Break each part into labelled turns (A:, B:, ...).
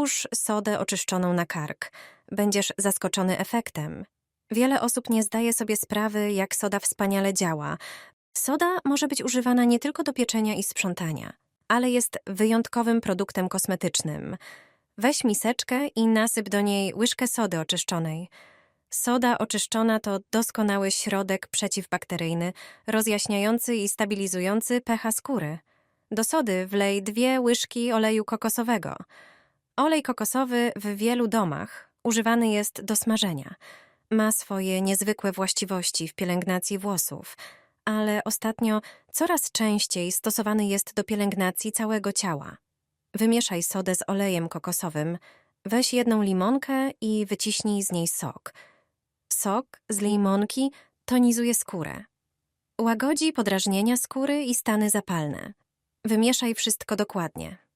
A: Nałóż sodę oczyszczoną na kark. Będziesz zaskoczony efektem. Wiele osób nie zdaje sobie sprawy, jak soda wspaniale działa. Soda może być używana nie tylko do pieczenia i sprzątania, ale jest wyjątkowym produktem kosmetycznym. Weź miseczkę i nasyp do niej łyżkę sody oczyszczonej. Soda oczyszczona to doskonały środek przeciwbakteryjny, rozjaśniający i stabilizujący pH skóry. Do sody wlej dwie łyżki oleju kokosowego. Olej kokosowy w wielu domach używany jest do smażenia. Ma swoje niezwykłe właściwości w pielęgnacji włosów, ale ostatnio coraz częściej stosowany jest do pielęgnacji całego ciała. Wymieszaj sodę z olejem kokosowym, weź jedną limonkę i wyciśnij z niej sok. Sok z limonki tonizuje skórę. Łagodzi podrażnienia skóry i stany zapalne. Wymieszaj wszystko dokładnie.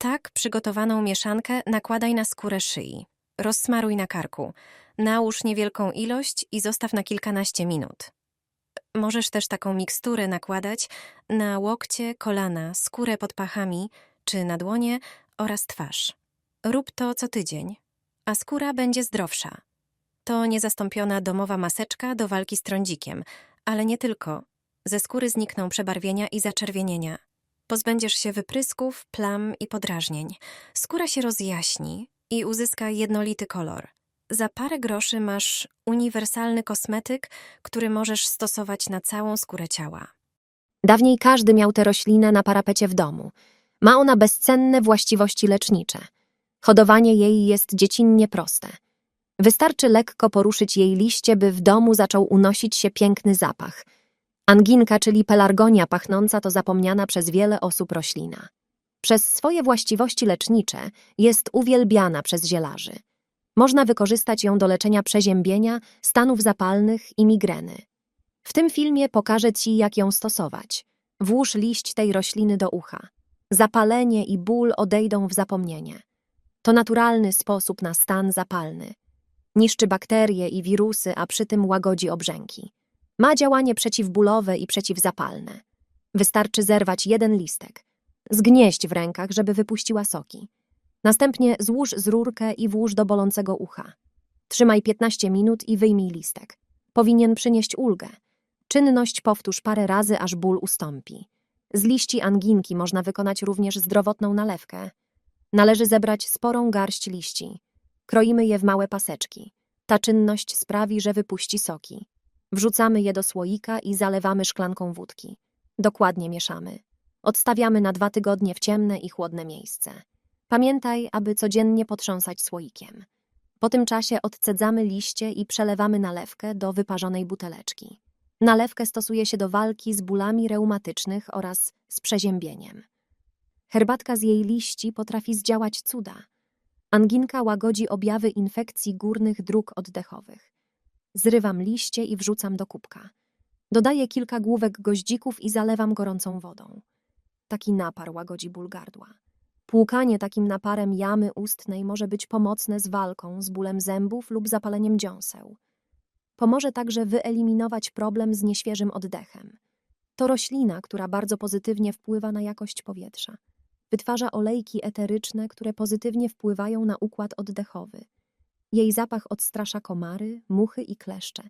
A: Tak przygotowaną mieszankę nakładaj na skórę szyi. Rozsmaruj na karku. Nałóż niewielką ilość i zostaw na kilkanaście minut. Możesz też taką miksturę nakładać na łokcie, kolana, skórę pod pachami czy na dłonie oraz twarz. Rób to co tydzień, a skóra będzie zdrowsza. To niezastąpiona domowa maseczka do walki z trądzikiem, ale nie tylko. Ze skóry znikną przebarwienia i zaczerwienienia. Pozbędziesz się wyprysków, plam i podrażnień. Skóra się rozjaśni i uzyska jednolity kolor. Za parę groszy masz uniwersalny kosmetyk, który możesz stosować na całą skórę ciała.
B: Dawniej każdy miał tę roślinę na parapecie w domu. Ma ona bezcenne właściwości lecznicze. Hodowanie jej jest dziecinnie proste. Wystarczy lekko poruszyć jej liście, by w domu zaczął unosić się piękny zapach. Anginka, czyli pelargonia pachnąca, to zapomniana przez wiele osób roślina. Przez swoje właściwości lecznicze jest uwielbiana przez zielarzy. Można wykorzystać ją do leczenia przeziębienia, stanów zapalnych i migreny. W tym filmie pokażę Ci, jak ją stosować. Włóż liść tej rośliny do ucha. Zapalenie i ból odejdą w zapomnienie. To naturalny sposób na stan zapalny. Niszczy bakterie i wirusy, a przy tym łagodzi obrzęki. Ma działanie przeciwbólowe i przeciwzapalne. Wystarczy zerwać jeden listek. Zgnieść w rękach, żeby wypuściła soki. Następnie złóż z rurkę i włóż do bolącego ucha. Trzymaj 15 minut i wyjmij listek. Powinien przynieść ulgę. Czynność powtórz parę razy, aż ból ustąpi. Z liści anginki można wykonać również zdrowotną nalewkę. Należy zebrać sporą garść liści. Kroimy je w małe paseczki. Ta czynność sprawi, że wypuści soki. Wrzucamy je do słoika i zalewamy szklanką wódki. Dokładnie mieszamy. Odstawiamy na dwa tygodnie w ciemne i chłodne miejsce. Pamiętaj, aby codziennie potrząsać słoikiem. Po tym czasie odcedzamy liście i przelewamy nalewkę do wyparzonej buteleczki. Nalewkę stosuje się do walki z bólami reumatycznych oraz z przeziębieniem. Herbatka z jej liści potrafi zdziałać cuda. Anginka łagodzi objawy infekcji górnych dróg oddechowych. Zrywam liście i wrzucam do kubka. Dodaję kilka główek goździków i zalewam gorącą wodą. Taki napar łagodzi ból gardła. Płukanie takim naparem jamy ustnej może być pomocne z walką z bólem zębów lub zapaleniem dziąseł. Pomoże także wyeliminować problem z nieświeżym oddechem. To roślina, która bardzo pozytywnie wpływa na jakość powietrza. Wytwarza olejki eteryczne, które pozytywnie wpływają na układ oddechowy. Jej zapach odstrasza komary, muchy i kleszcze.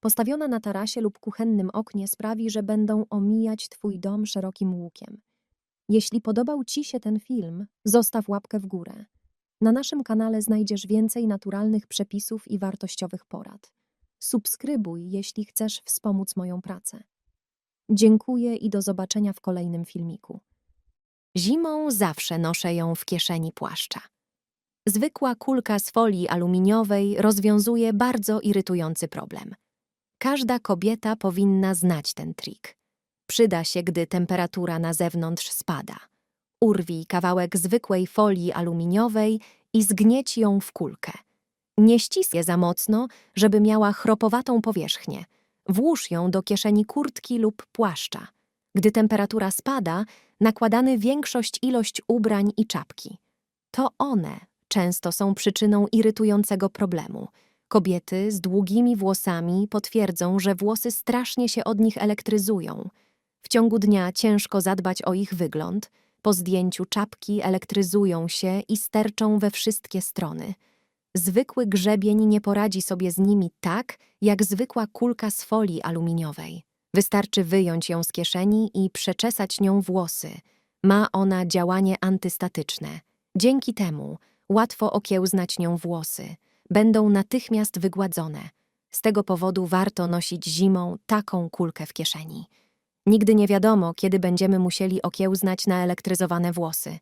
B: Postawiona na tarasie lub kuchennym oknie sprawi, że będą omijać Twój dom szerokim łukiem. Jeśli podobał Ci się ten film, zostaw łapkę w górę. Na naszym kanale znajdziesz więcej naturalnych przepisów i wartościowych porad. Subskrybuj, jeśli chcesz wspomóc moją pracę. Dziękuję i do zobaczenia w kolejnym filmiku. Zimą zawsze noszę ją w kieszeni płaszcza. Zwykła kulka z folii aluminiowej rozwiązuje bardzo irytujący problem. Każda kobieta powinna znać ten trik. Przyda się, gdy temperatura na zewnątrz spada. Urwij kawałek zwykłej folii aluminiowej i zgnieć ją w kulkę. Nie ścisk je za mocno, żeby miała chropowatą powierzchnię. Włóż ją do kieszeni kurtki lub płaszcza. Gdy temperatura spada, nakładany większość ilość ubrań i czapki. To one często są przyczyną irytującego problemu. Kobiety z długimi włosami potwierdzą, że włosy strasznie się od nich elektryzują. W ciągu dnia ciężko zadbać o ich wygląd. Po zdjęciu czapki elektryzują się i sterczą we wszystkie strony. Zwykły grzebień nie poradzi sobie z nimi tak, jak zwykła kulka z folii aluminiowej. Wystarczy wyjąć ją z kieszeni i przeczesać nią włosy. Ma ona działanie antystatyczne. Dzięki temu łatwo okiełznać nią włosy. Będą natychmiast wygładzone. Z tego powodu warto nosić zimą taką kulkę w kieszeni. Nigdy nie wiadomo, kiedy będziemy musieli okiełznać naelektryzowane włosy.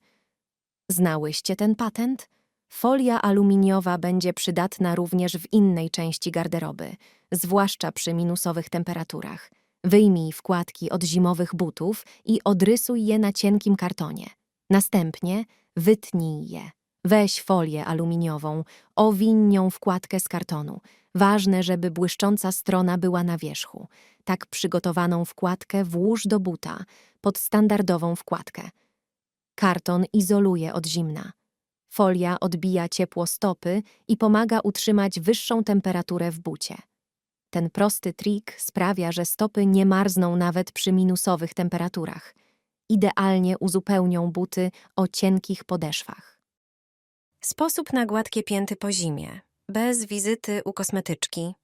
B: Znałyście ten patent? Folia aluminiowa będzie przydatna również w innej części garderoby, zwłaszcza przy minusowych temperaturach. Wyjmij wkładki od zimowych butów i odrysuj je na cienkim kartonie. Następnie wytnij je. Weź folię aluminiową, owiń nią wkładkę z kartonu. Ważne, żeby błyszcząca strona była na wierzchu. Tak przygotowaną wkładkę włóż do buta, pod standardową wkładkę. Karton izoluje od zimna. Folia odbija ciepło stopy i pomaga utrzymać wyższą temperaturę w bucie. Ten prosty trik sprawia, że stopy nie marzną nawet przy minusowych temperaturach. Idealnie uzupełnią buty o cienkich podeszwach.
A: Sposób na gładkie pięty po zimie, bez wizyty u kosmetyczki.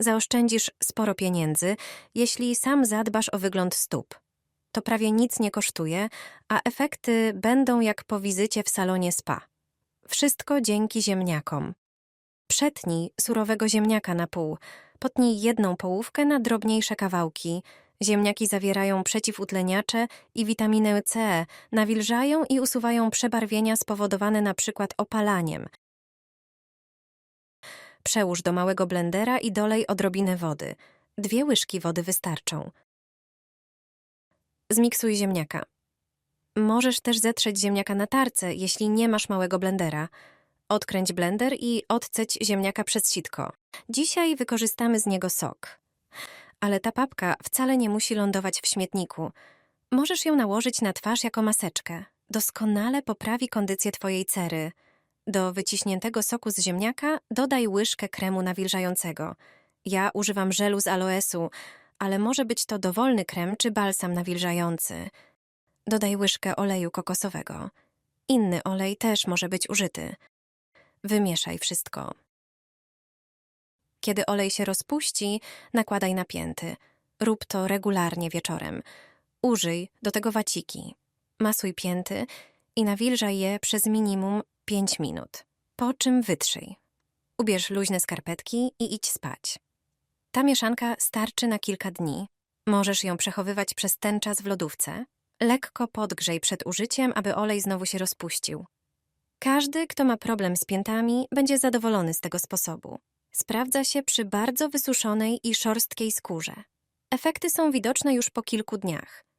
A: Zaoszczędzisz sporo pieniędzy, jeśli sam zadbasz o wygląd stóp. To prawie nic nie kosztuje, a efekty będą jak po wizycie w salonie spa. Wszystko dzięki ziemniakom. Przetnij surowego ziemniaka na pół, potnij jedną połówkę na drobniejsze kawałki. Ziemniaki zawierają przeciwutleniacze i witaminę C, nawilżają i usuwają przebarwienia spowodowane przykład opalaniem. Przełóż do małego blendera i dolej odrobinę wody. Dwie łyżki wody wystarczą. Zmiksuj ziemniaka. Możesz też zetrzeć ziemniaka na tarce, jeśli nie masz małego blendera. Odkręć blender i odceć ziemniaka przez sitko. Dzisiaj wykorzystamy z niego sok. Ale ta papka wcale nie musi lądować w śmietniku. Możesz ją nałożyć na twarz jako maseczkę. Doskonale poprawi kondycję twojej cery. Do wyciśniętego soku z ziemniaka dodaj łyżkę kremu nawilżającego. Ja używam żelu z aloesu, ale może być to dowolny krem czy balsam nawilżający. Dodaj łyżkę oleju kokosowego. Inny olej też może być użyty. Wymieszaj wszystko. Kiedy olej się rozpuści, nakładaj napięty. Rób to regularnie wieczorem. Użyj do tego waciki. Masuj pięty i nawilżaj je przez minimum 5 minut. Po czym wytrzyj. Ubierz luźne skarpetki i idź spać. Ta mieszanka starczy na kilka dni. Możesz ją przechowywać przez ten czas w lodówce. Lekko podgrzej przed użyciem, aby olej znowu się rozpuścił. Każdy, kto ma problem z piętami, będzie zadowolony z tego sposobu. Sprawdza się przy bardzo wysuszonej i szorstkiej skórze. Efekty są widoczne już po kilku dniach.